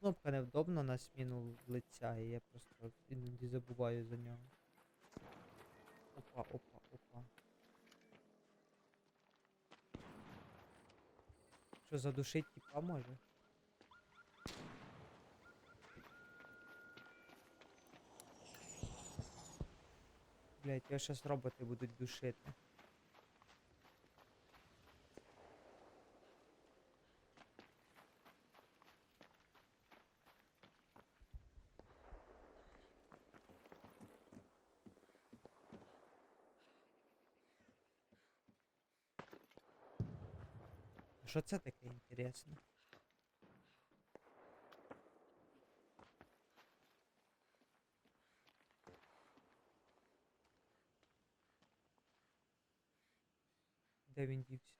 кнопка невдобна на зміну лиця, і я просто іноді забуваю за нього. Опа, опа, опа. Що, задушить тіпа може? Блять, його щас роботи будуть душити. Що це таке інтересне? Де він дівся?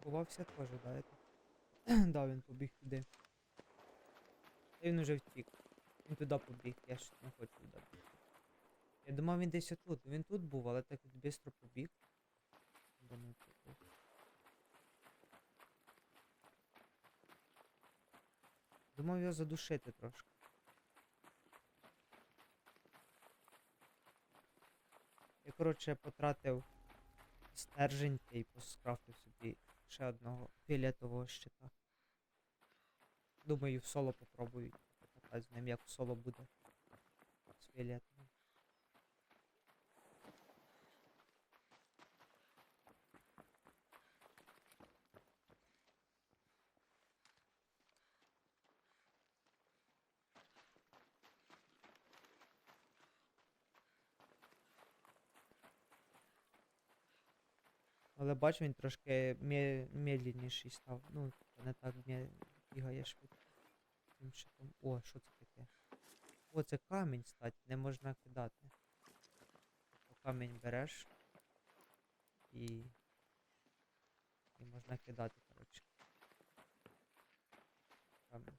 Сховався теж, да? да, він побіг туди. Та він уже втік. Він туди побіг, я ж не хочу туди бігти. Я думав він десь отут. Він тут був, але так швидко побіг. Думав його задушити трошки. Я, коротше, потратив стержень та й поскрафтив собі ще одного фіолетового щита. Думаю, в соло попробую покатати з ним, як в соло буде. З фіолетовим. Але бачу, він трошки мє- медленніший став. Ну, не так мє- бігає швидко. О, що це таке? О, це камінь, стать, не можна кидати. Камінь береш і. І можна кидати, коротше. Камінь.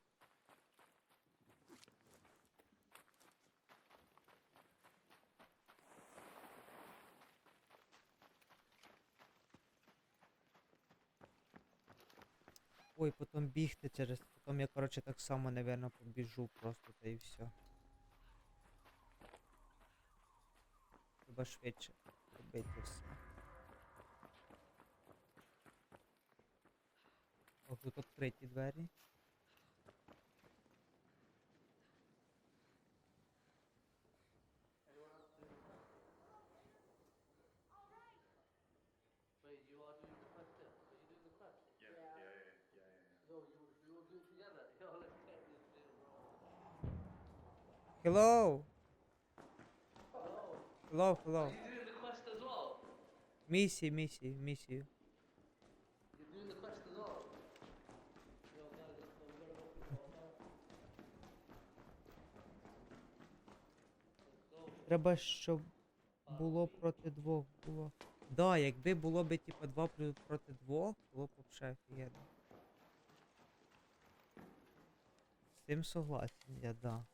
Ой, потім бігти через. Потім я, коротше, так само, напевно, побіжу просто та і все. Треба швидше робити все. О, тут відкриті двері. Hello! Hello. Hello. Are you doing the quest as well? Місії, місії, місію. You're doing the quest as well? Треба, щоб було проти двох було. Да, якби було б типа 2 плюс проти двох, було б вообще офігенно. З цим согласен, я да.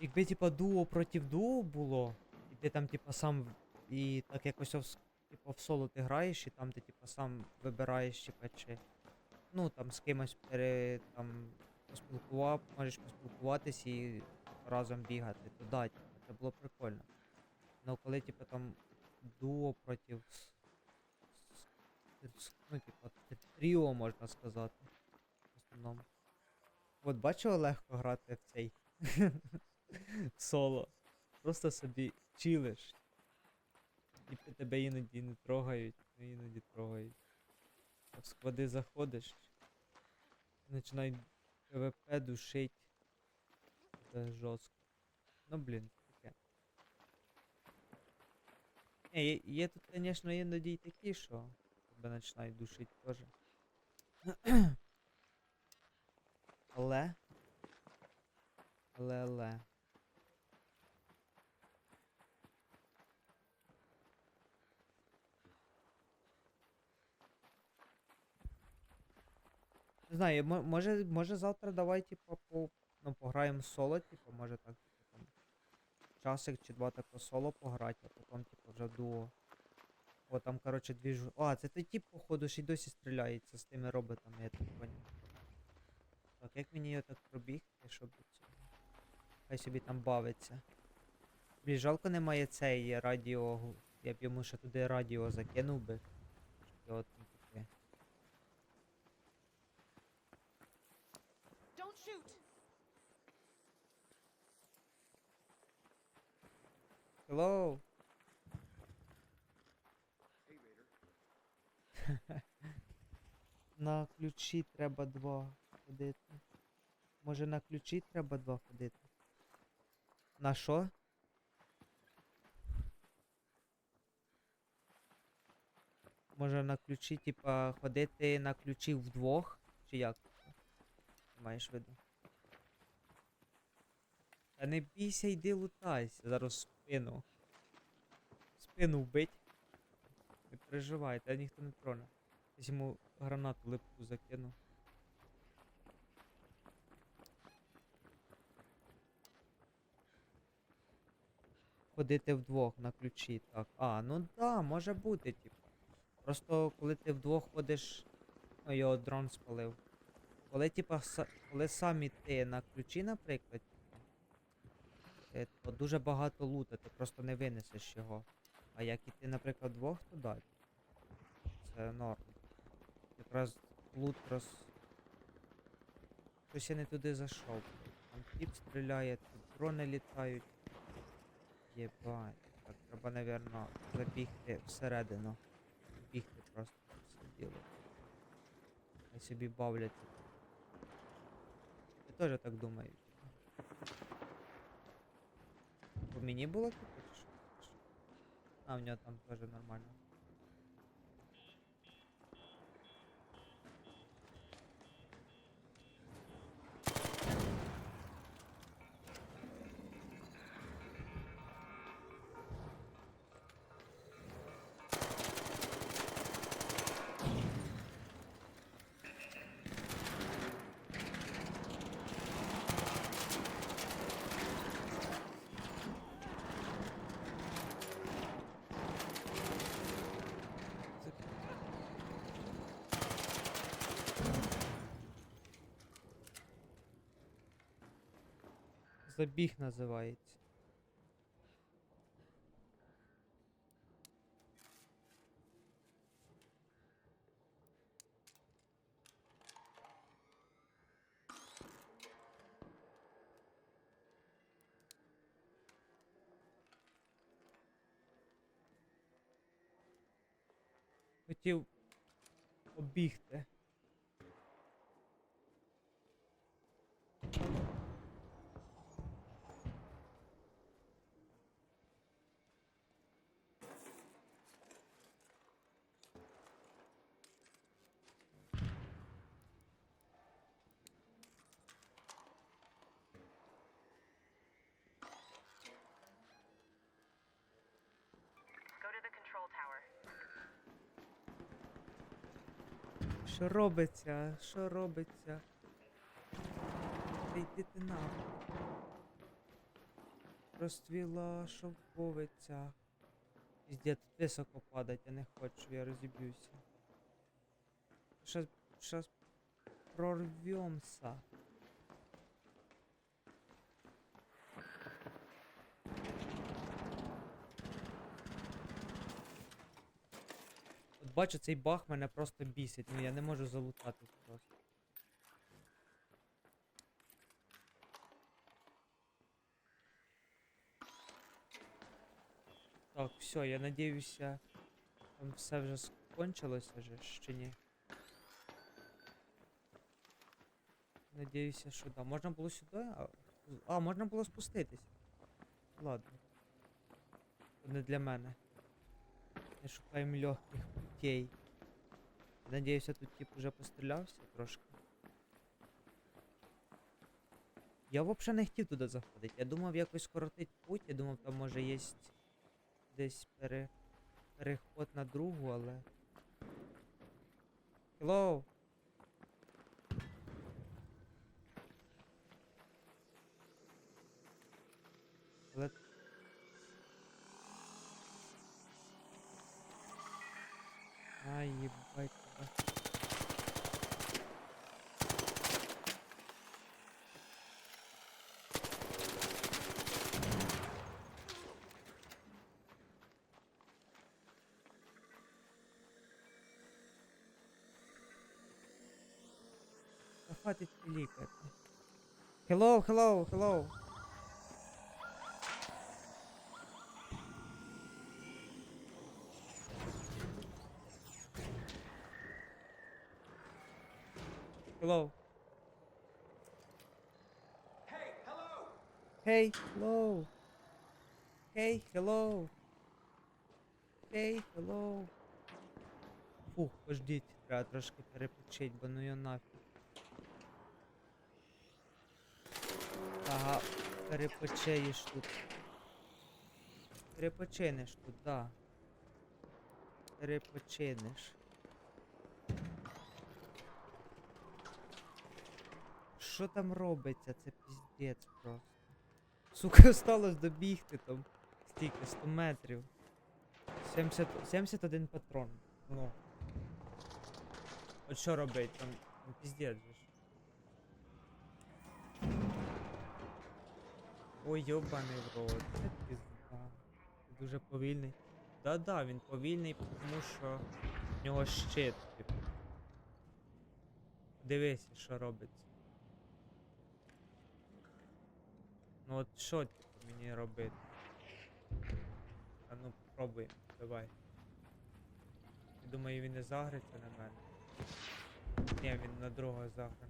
Якби типа дуо проти дуо було, і ти там типа сам і так якось типа в соло ти граєш, і там ти типа сам вибираєш, типа чи. Ну там з кимось пере там поспілкував, можеш поспілкуватись і разом бігати. То да, типу, це було прикольно. Ну коли типу там дуо проти ну, типу, т- тріо, можна сказати. В основному. От бачила легко грати в цей соло. Просто собі чилиш. І тебе іноді не трогають, ну іноді трогають. А в склади заходиш. Починають ПВП душить. Це жорстко. Ну блін, таке. Не, є, є тут, звісно, іноді й такі, що тебе починають душити теж. Але. Але, але. Знаю, може, може завтра давай, типу, по, ну, пограємо соло, типу, може так, типу, там. часик чи два тако соло пограти, а потім, типу, вже дуо. О, там, коротше, дві ж. А, це той тип, походу, ще й досі стріляється з тими роботами, я так поняв. Так, як мені його так пробігти, щоб цього? Хай собі там бавиться. Блін, жалко немає цей радіо. Я б йому ще туди радіо закинув би. Щоб там таке. Don't shoot! Hello! на ключі треба два ходити. Може на ключі треба два ходити? На що? Може на ключі, типа, ходити на ключі вдвох? Чи як? Маєш виду? Та не бійся, йди лутайся, зараз спину. Спину вбить. Не переживай, та ніхто не троне. Я йому гранату липку закину. Ходити вдвох на ключі, так. А, ну да, може бути, типу. Просто коли ти вдвох ходиш. Ну, його дрон спалив. Коли, типа, коли самі ти на ключі, наприклад, то дуже багато лута, ти просто не винесеш його. А як і ти, наприклад, вдвох, то да. Це норм. Якраз лут роз. Щось я не туди зайшов. Там тіп стріляє, тут дрони літають. Єбать. Так, треба, напевно, забігти всередину. Бігти просто все діло. Хай собі бавляться. Я теж так думаю. По мені було типу? А, в нього там теж нормально. Забіг називається. Хотів обігти. Що робиться? Що робиться? Та йди ти нахуй. Розцвіла шовковиця. Піздець, тут високо падать, я не хочу, я розіб'юся. Щас, щас прорвемся. Бачу, цей баг мене просто бісить, ну я не можу залутати просто. Так, все, я надіюся, там все вже скончилося же, чи ні? Надіюся, що да. Можна було сюди? А, а можна було спуститись. Ладно. Не для мене. Не шукаємо легких путей. Надіюся, тут тип уже пострілявся трошки. Я взагалі не хотів туди заходити. Я думав якось скоротить путь, я думав там може є десь пере... переход на другу, але. Hello! Ай, ебать. Хватить лікати. Hello, hello, hello. Hello. Hey, hello. Hey, hello. Hey, hello. Фух, пождіть, треба трошки перепочить, бо ну я нафіг. Ага, перепочиєш тут. Перепочинеш тут, да. Перепочинеш. Що там робиться? Це піздець просто. Сука, осталось добігти там. Стільки, 100 метрів. 70, 71 патрон. Ну. От що робить? Там, там піздець же ж. Ой, йобаний в рот. Це пізда. Дуже повільний. Да-да, він повільний, тому що в нього щит, типу. Дивися, що робиться. Ну от що мені робити? А ну попробуємо, давай. Думаю, він не загриться на мене. Ні, він на другого заграний.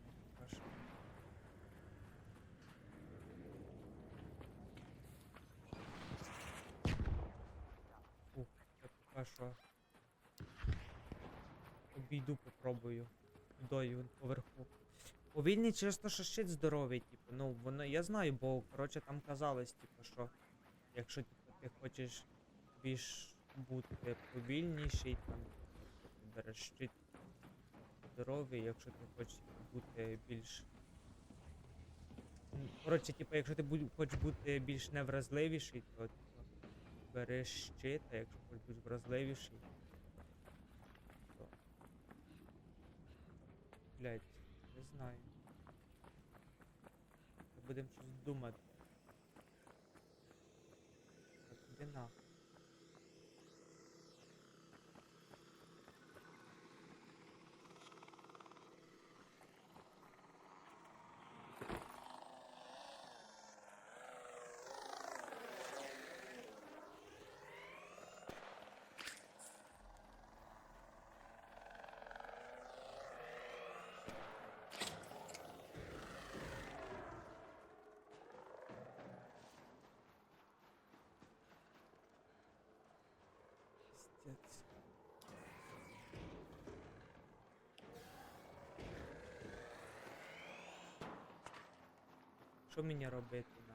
Ух, я поки що. Обійду попробую. Він поверху. Повільний через те, що щит здоровий, типу. Ну, воно, я знаю, бо, коротше, там казалось, типу, що якщо типу, ти хочеш більш бути повільніший, там береш щит здоровий, якщо ти хочеш типу, бути більш. Коротше, типу, якщо ти будь, хочеш бути більш невразливіший, то типу, береш щит, а якщо хочеш бути вразливіший. То... Блять, не знаю. Будемо щось думати. Так, іди нахуй. Пиздец. Що мені робити на?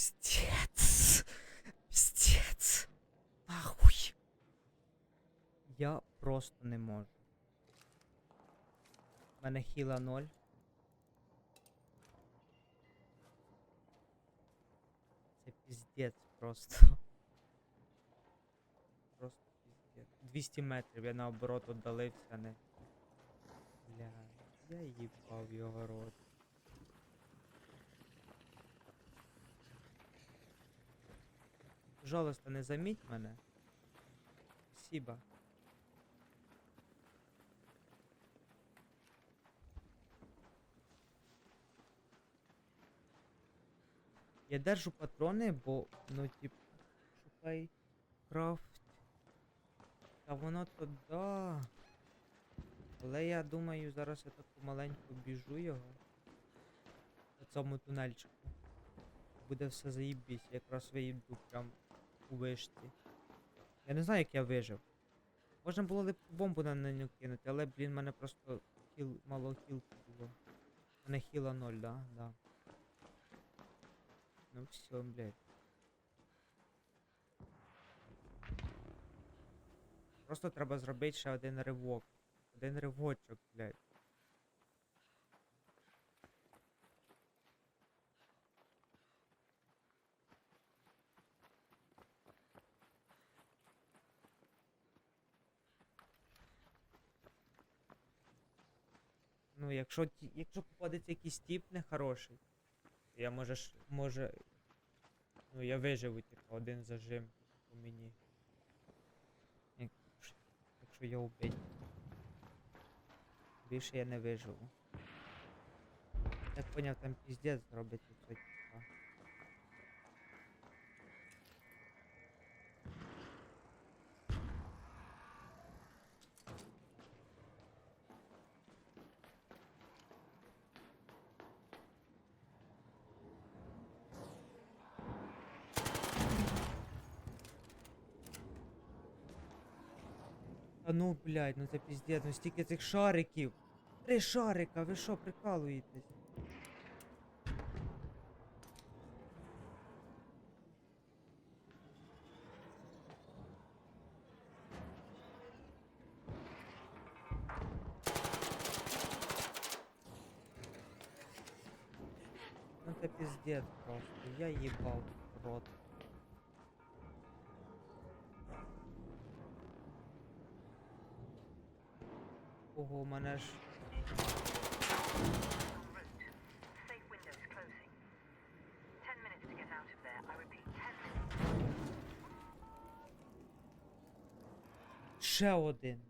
Пиздец. Пиздец. Нахуй. Я просто не можу. У мене хіла 0. Це піздець просто. Просто піздець. 200 метрів, я наоборот віддалився, не. Бля, я їбав його рот. Пожалуйста, не заміть мене. Спасибо. Я держу патрони, бо, ну, тип, шукай крафт. Та воно то да. Але я думаю, зараз я так помаленьку біжу його. По цьому тунельчику. Буде все заїбісь, якраз виїду прям у вишці. Я не знаю, як я вижив. Можна було б бомбу на нього кинути, але, блін, мене просто хіл, мало хілки було. У мене хіла 0, да? Да. Ну все, блядь. Просто треба зробити ще один ривок. Один ривочок, блядь. Ну, якщо, якщо попадеться якийсь тип нехороший, я може ж, може. Ну, я виживу, типу, один зажим по мені. Якщо, я убить. Більше я не виживу. Я поняв, там піздець зробить типа. А ну, блядь, ну це піздець, ну стільки цих шариків. Три шарика, ви що, прикалуєтесь? Ну це піздець просто, я їбав в рот. Ten minutes. Ще один.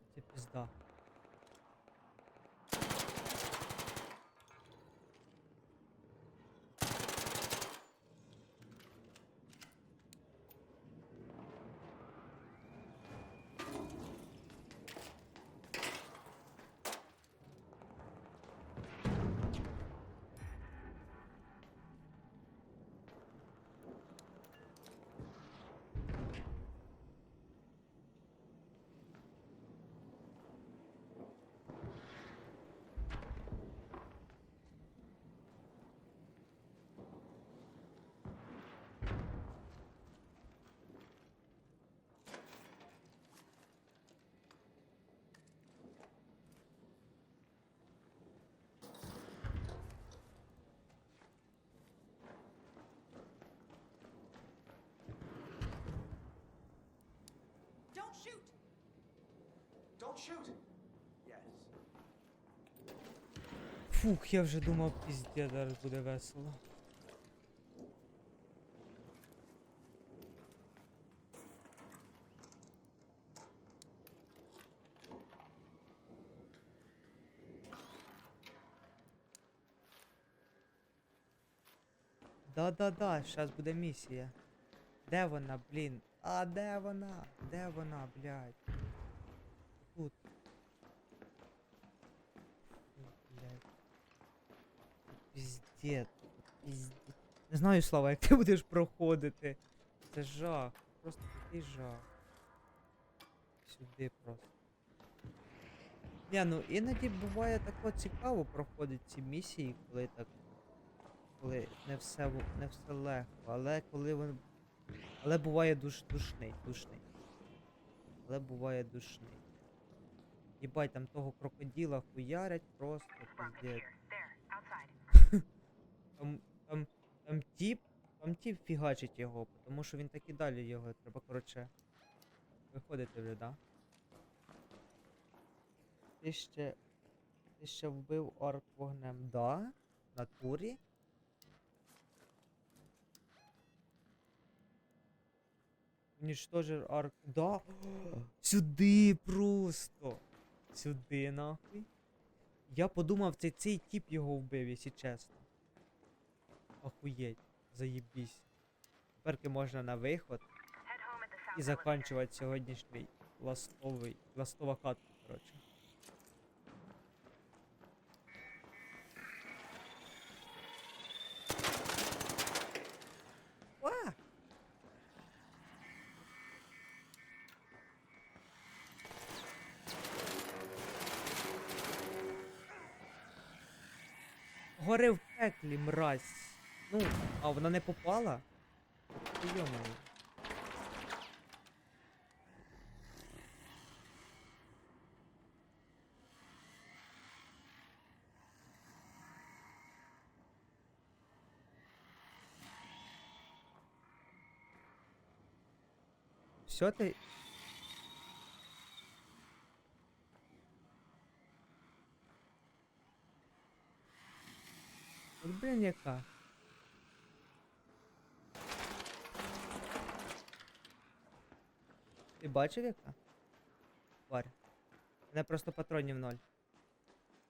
Don't shoot! Don't shoot! Yes. Фух, я вже думав, пізде, зараз буде весело. Да-да-да, зараз буде місія. Де вона, блін? А де вона? Де вона, блядь? Тут. Блядь. Піздець, піздець. Не знаю, Слава, як ти будеш проходити. Це жах. Просто такий жах. Сюди просто. Ні, ну іноді буває тако цікаво проходить ці місії, коли так. Коли не все не все легко, але коли він. Але буває душ, душний, душний. Але буває душний. Їбать, там того крокодила хуярять просто піздець. Там, там, там тіп, там тіп фігачить його, тому що він так і далі його. Треба, коротше, виходити вже, да? Ти ще. Ти ще вбив орк вогнем, да? В натурі? Уничтожив арк. Да. Сюди просто. Сюди нахуй. Я подумав, це цей тіп його вбив, якщо чесно. Охуєть. Заєбісь. Тепер можна на виход і заканчувати сьогоднішній ластовий, ластова хатка, коротше. Мразь. Ну, а вона не попала? Йомаю. Все ти. Блін, яка. Ти бачив яка? Тварь. У мене просто патронів ноль.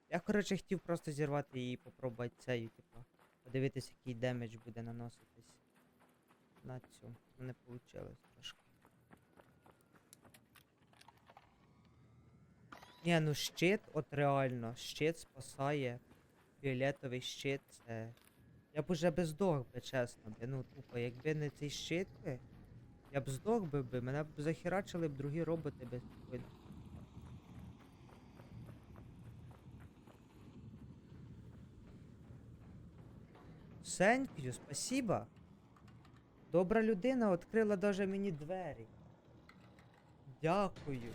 Я, коротше, хотів просто зірвати її і попробувати цею, типу. Подивитись, який демедж буде наноситись на цю. Не вийшло трошки. Ні, ну щит, от реально, щит спасає. Фіолетовий щит це. Я б уже би здох би, чесно би. Ну, тупо, якби не цей щит би, я б здох би, би, мене б захерачили б другі роботи би спокійно. Сенькю, спасіба. Добра людина відкрила даже мені двері. Дякую.